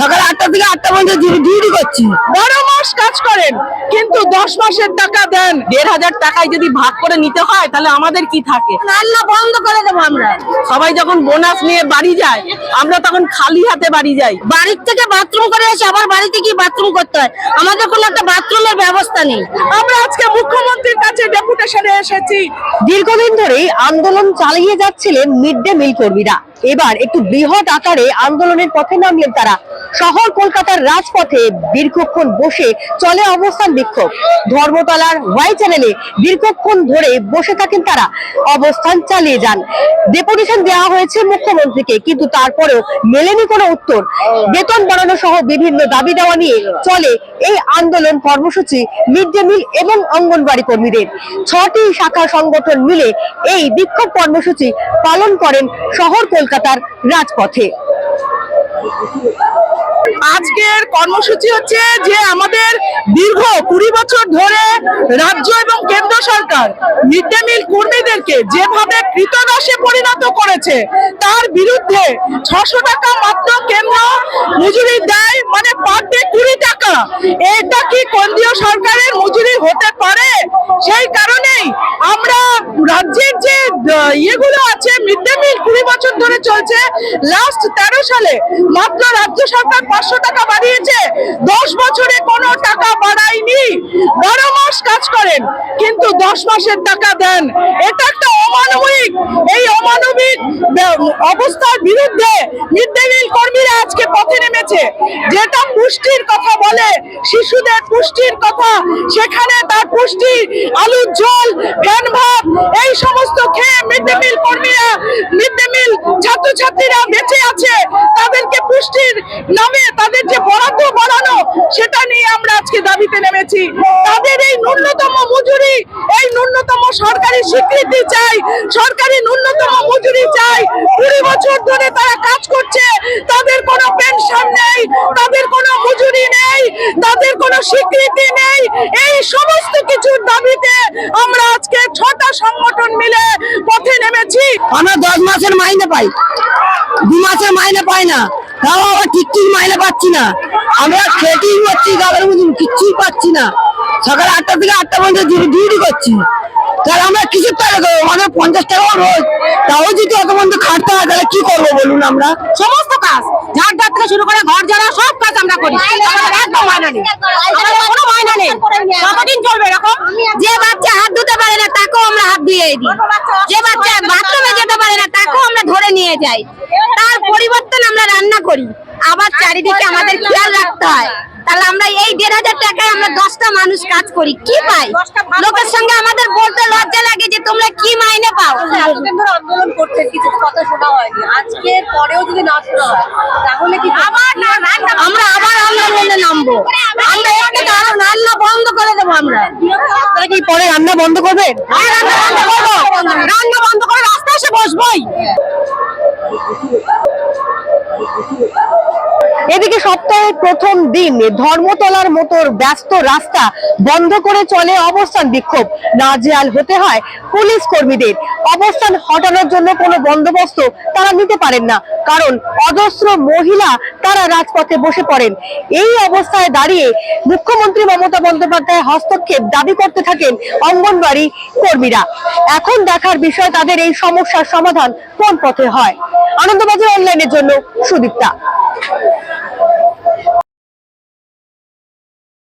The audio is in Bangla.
সকাল আটটা থেকে আটটা পর্যন্ত ডিউটি করছি। বারো মাস কাজ করেন কিন্তু দশ মাসের টাকা দেন। দেড় হাজার টাকায় যদি ভাগ করে নিতে হয় তাহলে আমাদের কি থাকে? রান্না বন্ধ করে দেবো আমরা। সবাই যখন বোনাস নিয়ে বাড়ি যায় আমরা তখন খালি হাতে বাড়ি যাই। বাড়ির থেকে বাথরুম করে এসে আবার বাড়িতে গিয়ে বাথরুম করতে হয়। আমাদের কোনো একটা বাথরুমের ব্যবস্থা নেই। আমরা আজকে মুখ্যমন্ত্রীর কাছে ডেপুটেশনে এসেছি। দীর্ঘদিন ধরেই আন্দোলন চালিয়ে যাচ্ছিলেন মিড ডে মিল কর্মীরা। এবার একটু বৃহৎ আকারে আন্দোলনের পথে নামলেন তারা। শহর কলকাতার রাজপথে দীর্ঘক্ষণ বসে চলে অবস্থান বিক্ষোভ। ধর্মতলার ওয়াই চ্যানেলে দীর্ঘক্ষণ ধরে বসে থাকেন তারা। অবস্থান চালিয়ে যান। ডেপুটেশন দেওয়া হয়েছে মুখ্যমন্ত্রীকে, কিন্তু তারপরেও মেলেনি কোনো উত্তর। বেতন বাড়ানো সহ বিভিন্ন দাবি দেওয়া নিয়ে চলে এই আন্দোলন কর্মসূচি মিড ডে মিল এবং অঙ্গনবাড়ি কর্মীদের। ছটি শাখা সংগঠন মিলে এই বিক্ষোভ কর্মসূচি পালন করেন শহর কলকাতার রাজপথে। আজকের কর্মসূচি হচ্ছে যে আমাদের দীর্ঘ কুড়ি বছর ধরে রাজ্য এবং কেন্দ্র সরকার মিড ডে মিল কর্মীদেরকে যেভাবে কৃতদাসে পরিণত করেছে, তার বিরুদ্ধে ছশো টাকা মাত্র কেন্দ্র মজুরি দেয় মানে পার ডে কুড়ি টাকা। এটা কি কেন্দ্রীয় সরকারের মজুরি হতে পারে? সেই রাজ্যের যে ইয়েগুলো আছে, মিড ডে মিল কুড়ি বছর ধরে চলছে লাস্ট তেরো সালে মাত্র রাজ্য সরকার পাঁচশো টাকা বাড়িয়েছে। দশ বছরে কোনো টাকা বাড়ায়নি। বারো মাস কাজ করেন, কিন্তু দশ মাসের টাকা দেন। এটা একটা অমানবিক এই বে- অবস্থার বিরুদ্ধে মিড কর্মীরা আজকে পথে নেমেছে। যেটা পুষ্টির কথা বলে, শিশুদের পুষ্টির কথা, সেখানে তার পুষ্টি, আলুর ঝোল ফ্যান ভাত, এই সমস্ত খেয়ে মিড মিল কর্মীরা মিড ডে মিল ছাত্রছাত্রীরা বেঁচে আছে। তাদেরকে পুষ্টির নামে তাদের যে বরাদ্দ বাড়ানো আমরা আজকে দাবিতে নেমেছি। তাদের এই ন্যূনতম মজুরি, এই ন্যূনতম সরকারি স্বীকৃতি চাই। সরকারি ন্যূনতম মজুরি চাই। কুড়ি বছর ধরে তারা কাজ করছে, তাদের কোনো পেনশন নেই, তাদের কোনো মজুরি নেই, তাদের কোনো স্বীকৃতি নেই। এই সমস্ত কিছুর দাবিতে আমরা আজকে ছটা সংগঠন মিলে পথে নেমেছি। আমরা দশ মাসের মাইনে পাই, দু মাসের মাইনে পাই না। তাও আবার ঠিক ঠিক মাইনে পাচ্ছি না। আমরা খেটেই করছি গাবের মতন কিচ্ছুই পাচ্ছি না। সকাল আটটা থেকে আটটা পর্যন্ত ডিউটি করছি। তাহলে আমরা কিসের টাকা দেবো? আমাদের পঞ্চাশ টাকা রোজ। তাও যদি অত পর্যন্ত খাটতে হয় তাহলে কি করব বলুন আমরা? সমস্ত কাজ ঝাড় ঝাড় থেকে শুরু করে ঘর যারা সব কাজ আমরা করি। আমাদের একদম মায়না নেই। আমাদের কোনো মায়না নেই। কতদিন চলবে এরকম যে বাচ্চা হাত ধুতে পারে না তাকেও আমরা হাত দিয়ে দিই। যে বাচ্চা বাথরুমে যেতে পারে না তাকেও আমরা ধরে নিয়ে যাই। তার পরিবর্তন আমরা রান্না করি। আবার চারিদিকে আমাদের খেয়াল রাখতে হয়। তাহলে আমরা এই দেড় হাজার টাকায় আমরা দশটা মানুষ কাজ করি। কি পাই লোকের সঙ্গে আমাদের বলতে লজ্জা লাগে যে তোমরা কি মাইনে পাও। আন্দোলন করছেন কিছু কথা শোনা হয়নি। আজকের পরেও যদি না শোনা হয় তাহলে কি আবার আমরা আবার আন্দোলনে নামবো। আমরা এর থেকে আরও রান্না বন্ধ করে দেবো আমরা। আপনারা কি পরে রান্না বন্ধ করবেন হ্যাঁ, রান্না বন্ধ করব। রান্না বন্ধ করে রাস্তায় এসে বসবোই। এদিকে সপ্তাহের প্রথম দিন ধর্মতলার মতো ব্যস্ত রাস্তা বন্ধ করে চলে অবস্থান বিক্ষোভ। নাজেহাল হতে হয় পুলিশ কর্মীদের। অবস্থান হটানোর জন্য কোনো বন্দোবস্ত তারা নিতে পারেন না। কারণ অজস্র মহিলা তারা রাজপথে বসে পড়েন। এই অবস্থায় দাঁড়িয়ে মুখ্যমন্ত্রী মমতা বন্দ্যোপাধ্যায় হস্তক্ষেপ দাবি করতে থাকেন অঙ্গনবাড়ি কর্মীরা। এখন দেখার বিষয় তাদের এই সমস্যার সমাধান কোন পথে হয়। আনন্দবাজার অনলাইনের জন্য সুদীপ্তা।